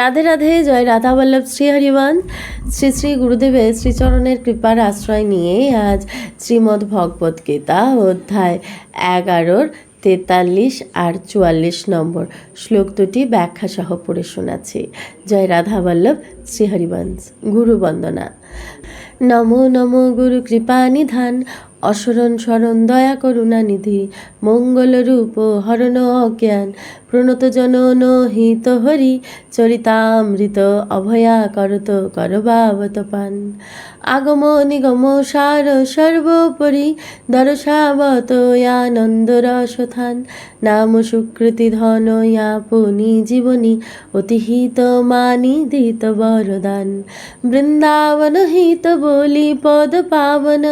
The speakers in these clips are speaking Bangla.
রাধে রাধে, জয় রাধা বল্লভ, শ্রী হরিবংশ শ্রী শ্রী গুরুদেবের শ্রীচরণের কৃপার আশ্রয় নিয়ে আজ শ্রীমদ্ ভগবত গীতা অধ্যায় এগারোর তেতাল্লিশ আর চুয়াল্লিশ নম্বর শ্লোক দুটি ব্যাখ্যা সহ পড়ে শোনাচ্ছি। জয় রাধা বল্লভ, শ্রী হরিবংশ গুরু বন্দনা। নমো নমো গুরু কৃপা নিধান। অসরণ স্মরণ দয়া করুণা নিধি, মঙ্গল রূপ হরণ অজ্ঞান, প্রণত জন হিত হরি, চরিতামৃত অভয়া করত করবাবত পান। আগম নিগম সার সর্বোপরি দর্শাবত আনন্দ রসথান। নাম সুকৃতি ধন পুনি জীবনী অতিহিত মানি দিত বরদান। বৃন্দাবন হিত বলি পদ পাবন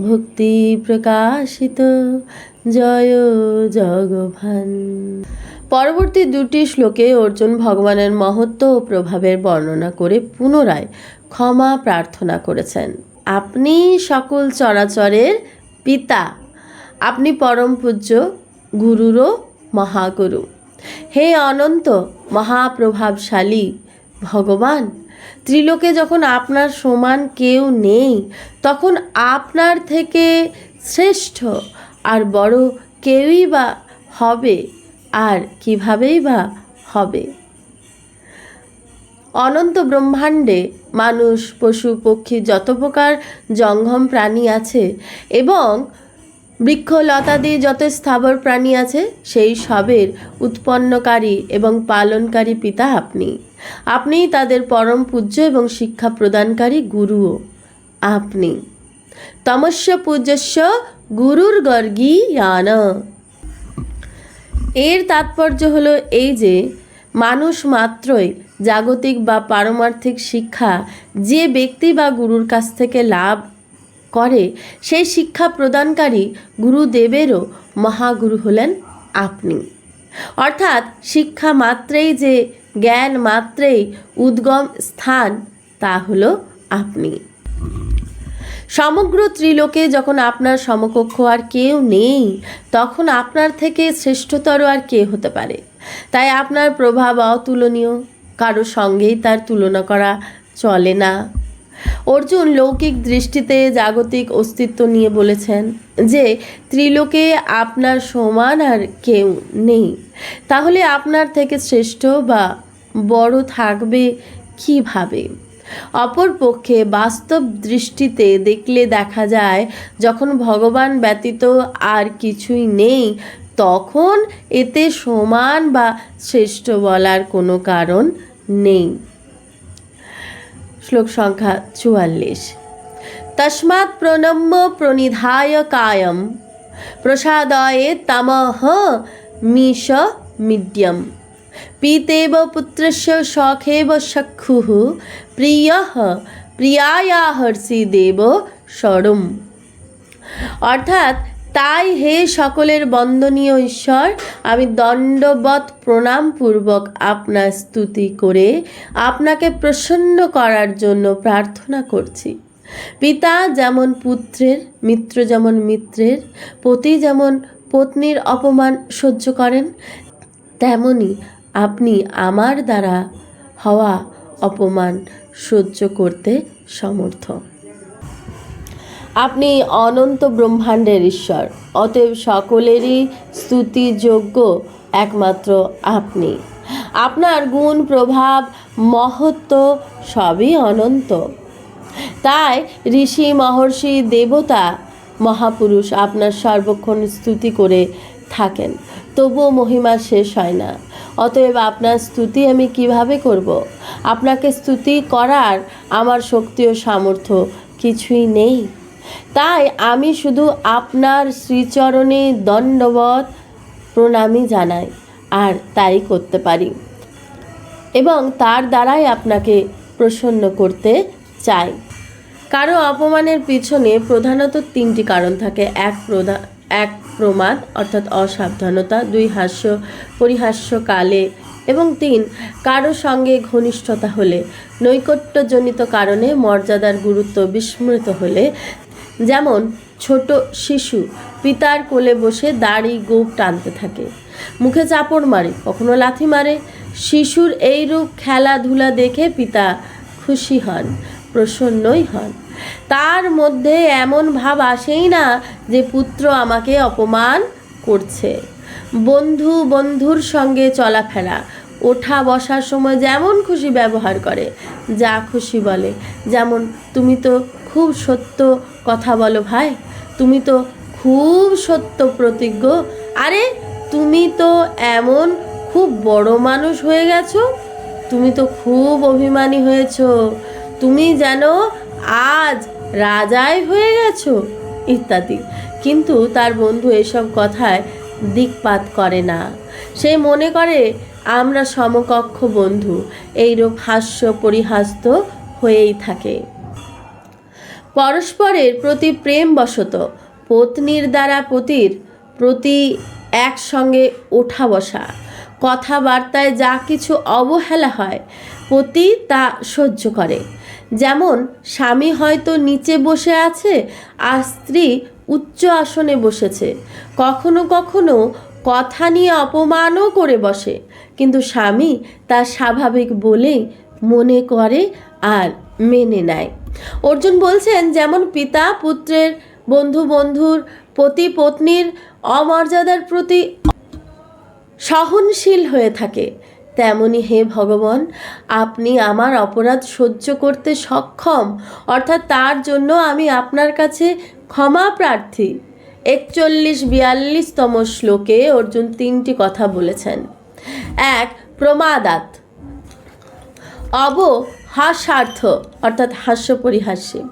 ভক্তি প্রকাশিত। জয় জগভান। পরবর্তী দুটি শ্লোকে অর্জুন ভগবানের মহত্ব ও প্রভাবের বর্ণনা করে পুনরায় ক্ষমা প্রার্থনা করেছেন। আপনি সকল চরাচরের পিতা। আপনি পরম পূজ্য, গুরুরও মহাগুরু। হে অনন্ত মহাপ্রভাবশালী ভগবান ত্রিলোকে যখন আপনার সমান কেউ নেই, তখন আপনার থেকে শ্রেষ্ঠ আর বড় কেউই বা হবে আর কিভাবেই বা হবে। অনন্ত ব্রহ্মাণ্ডে মানুষ, পশু, পক্ষী যত প্রকার জঙ্গম প্রাণী আছে এবং বৃক্ষ লতাদি যত স্থাবর প্রাণী আছে, সেই সবের উৎপন্নকারী এবং পালনকারী পিতা আপনি। আপনিই তাদের পরম পূজ্য এবং শিক্ষা প্রদানকারী গুরুও আপনি। তমস্য পূজ্যস্য গুরুর গর্গী ইয়ান। এর তাৎপর্য হলো এই যে, মানুষ মাত্রই জাগতিক বা পারমার্থিক শিক্ষা যে ব্যক্তি বা গুরুর কাছ থেকে লাভ করে, সেই শিক্ষা প্রদানকারী গুরুদেবেরও মহাগুরু হলেন আপনি। অর্থাৎ শিক্ষা মাত্রেই যে জ্ঞান মাত্রেই উদ্গম স্থান, তা হলো আপনি। সমগ্র ত্রিলোকে যখন আপনার সমকক্ষ আর কেউ নেই, তখন আপনার থেকে শ্রেষ্ঠতর আর কে হতে পারে? তাই আপনার প্রভাব অতুলনীয়, কারও সঙ্গেই তার তুলনা করা চলে না। অর্জুন লৌকিক দৃষ্টিতে জাগতিক অস্তিত্ব নিয়ে বলেছেন যে, ত্রিলোকে আপনার সমান আর কেউ নেই। তাহলে আপনার থেকে শ্রেষ্ঠ বা বড় থাকবে কীভাবে? অপরপক্ষে বাস্তব দৃষ্টিতে দেখলে দেখা যায়, যখন ভগবান ব্যতীত আর কিছুই নেই, তখন এতে সমান বা শ্রেষ্ঠ বলার কোনো কারণ নেই। শ্লোক সংখ্যা চুয়াল্লিশ। তস্মাৎ প্রণম্য প্রনিধায় কায়ম, প্রসাদয়ে তমঃ মিশ মিড্যম। পিতেব পুত্রস্য শখেব চক্ষুঃ প্রিয় প্রিয়ায়া হর্ষি দেব সরম অর্থাৎ তাই হে সকলের বন্দনীয় ঈশ্বর, আমি দণ্ডবৎ প্রণামপূর্বক আপনার স্তুতি করে আপনাকে প্রসন্ন করার জন্য প্রার্থনা করছি। পিতা যেমন পুত্রের, মিত্র যেমন মিত্রের, পতি যেমন পত্নীর অপমান সহ্য করেন, তেমনি আপনি আমার দ্বারা হওয়া অপমান সহ্য করতে সমর্থ। আপনি অনন্ত ব্রহ্মাণ্ডের ঈশ্বর, অতএব সকলেরই স্তুতিযোগ্য একমাত্র আপনি। আপনার গুণ, প্রভাব, মহত্ব সবই অনন্ত। তাই ঋষি, মহর্ষি, দেবতা, মহাপুরুষ আপনার সর্বক্ষণ স্তুতি করে থাকেন। তবুও মহিমা শেষ হয় না। অতএব আপনার স্তুতি আমি কীভাবে করব। আপনাকে স্তুতি করার আমার শক্তি ও সামর্থ্য কিছুই নেই। তাই আমি শুধু আপনার শ্রীচরণে দণ্ডবত প্রণামী জানাই আর তাই করতে পারি। এবং তার দ্বারাই আপনাকে প্রসন্ন করতে চাই। কারও অপমানের পিছনে প্রধানত তিনটি কারণ থাকে। এক প্রধান এক প্রমাদ, অর্থাৎ অসাবধানতা, দুই হাস্য পরিহাস্যকালে, এবং তিন, কারও সঙ্গে ঘনিষ্ঠতা হলে। নৈকট্যজনিত কারণে মর্যাদার গুরুত্ব বিস্মৃত হলে যেমন, ছোট শিশু পিতার কোলে বসে দাড়ি গোপ টানতে থাকে। মুখে চাপড় মারে, কখনো লাথি মারে। শিশুর এইরূপ খেলাধুলা দেখে পিতা খুশি হন, প্রসন্নই হন। তার মধ্যে এমন ভাব আসেই না যে পুত্র আমাকে অপমান করছে। বন্ধু বন্ধুর সঙ্গে চলাফেরা ওঠা বসার সময় যেমন খুশি ব্যবহার করে, যা খুশি বলে। যেমন, তুমি তো খুব সত্য কথা বলো ভাই। তুমি তো খুব সত্য প্রতিজ্ঞ। আরে, তুমি তো এমন খুব বড় মানুষ হয়ে গেছো। তুমি তো খুব অভিমানী হয়েছো। তুমি যেন আজ রাজাই হয়ে গেছো। ইত্যাদি। কিন্তু তার বন্ধু এসব কথায় দিকপাত করে না। সে মনে করে, আমরা সমকক্ষ বন্ধু, এইরূপ হাস্য পরিহাস্ত হয়েই থাকে। পরস্পরের প্রতি প্রেম প্রেমবশত, পত্নীর দ্বারা পতির প্রতি একসঙ্গে ওঠা বসা, কথাবার্তায় যা কিছু অবহেলা হয়, পতি তা সহ্য করে। যেমন, স্বামী হয়তো নিচে বসে আছে, আর স্ত্রী উচ্চ আসনে বসেছে। কখনো কখনো কথা নিয়ে অপমানও করে বসে। কিন্তু স্বামী তা স্বাভাবিক বলেই মনে করে আর মেনে নেয়। অর্জুন বলছেন, যেমন পিতা পুত্রের বন্ধু বন্ধুর পতি পত্নীর অমর্যাদার প্রতি সহনশীল হয়ে থাকে, তেমনি হে ভগবান, আপনি আমার অপরাধ সহ্য করতে সক্ষম। অর্থাৎ তার জন্য আমি আপনার কাছে ক্ষমা প্রার্থী। একচল্লিশ বিয়াল্লিশতম শ্লোকে অর্জুন তিনটি কথা বলেছেন। এক, প্রমাদাত। অব হাস্যার্থ অর্থাৎ হাস্য পরিহাস্যে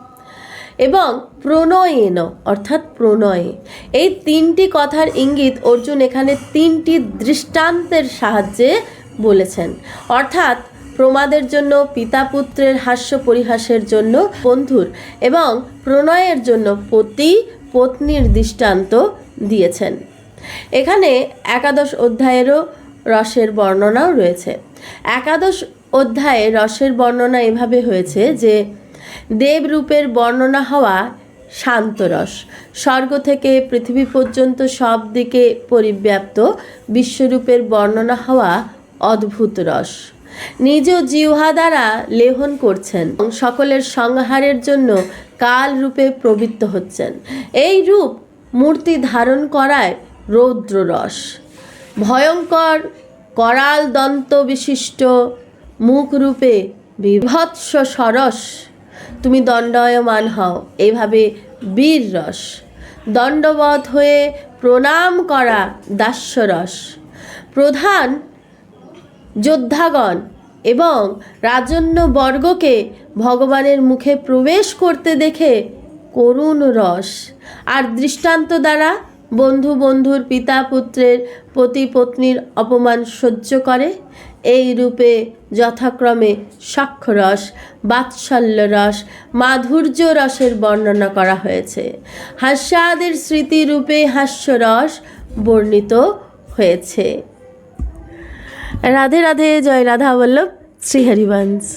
এবং প্রণয়েন, অর্থাৎ প্রণয়ে। এই তিনটি কথার ইঙ্গিত অর্জুন এখানে তিনটি দৃষ্টান্তের সাহায্যে বলেছেন। অর্থাৎ প্রমাদের জন্য পিতা পুত্রের হাস্য পরিহাসের জন্য বন্ধুর এবং প্রণয়ের জন্য পতি পত্নীর দৃষ্টান্ত দিয়েছেন। এখানে একাদশ অধ্যায়েরও রসের বর্ণনাও রয়েছে। একাদশ অধ্যায়ে রসের বর্ণনা এভাবে হয়েছে যে, দেবরূপের বর্ণনা হওয়া শান্তরস স্বর্গ থেকে পৃথিবী পর্যন্ত সব দিকে পরিব্যাপ্ত বিশ্বরূপের বর্ণনা হওয়া অদ্ভুত রস। নিজ জিহ্বা দ্বারা লেহন করছেন। সকলের সংহারের জন্য কাল রূপে প্রবৃত্ত হচ্ছেন। এই রূপ মূর্তি ধারণ করায় রৌদ্র রস ভয়ঙ্কর করাল দন্ত বিশিষ্ট মুখরূপে বিভৎস সরস। তুমি দণ্ডায়মান হও এইভাবে বীর রস। দণ্ডবধ হয়ে প্রণাম করা দাস্যরস। প্রধান যোদ্ধাগণ এবং রাজন্য বর্গকে ভগবানের মুখে প্রবেশ করতে দেখে করুণ রস আর দৃষ্টান্ত দ্বারা বন্ধু বন্ধুর পিতা পুত্রের পতি পত্নীর অপমান সহ্য করে। এই রূপে যথাক্রমে সক্ষরস, বাৎসল্য রস, মাধুর্য রসের বর্ণনা করা হয়েছে। হাস্যাদের স্মৃতিরূপে হাস্যরস বর্ণিত হয়েছে। রাধে রাধে জয় রাধা বল্লভ শ্রীহরিবংশ।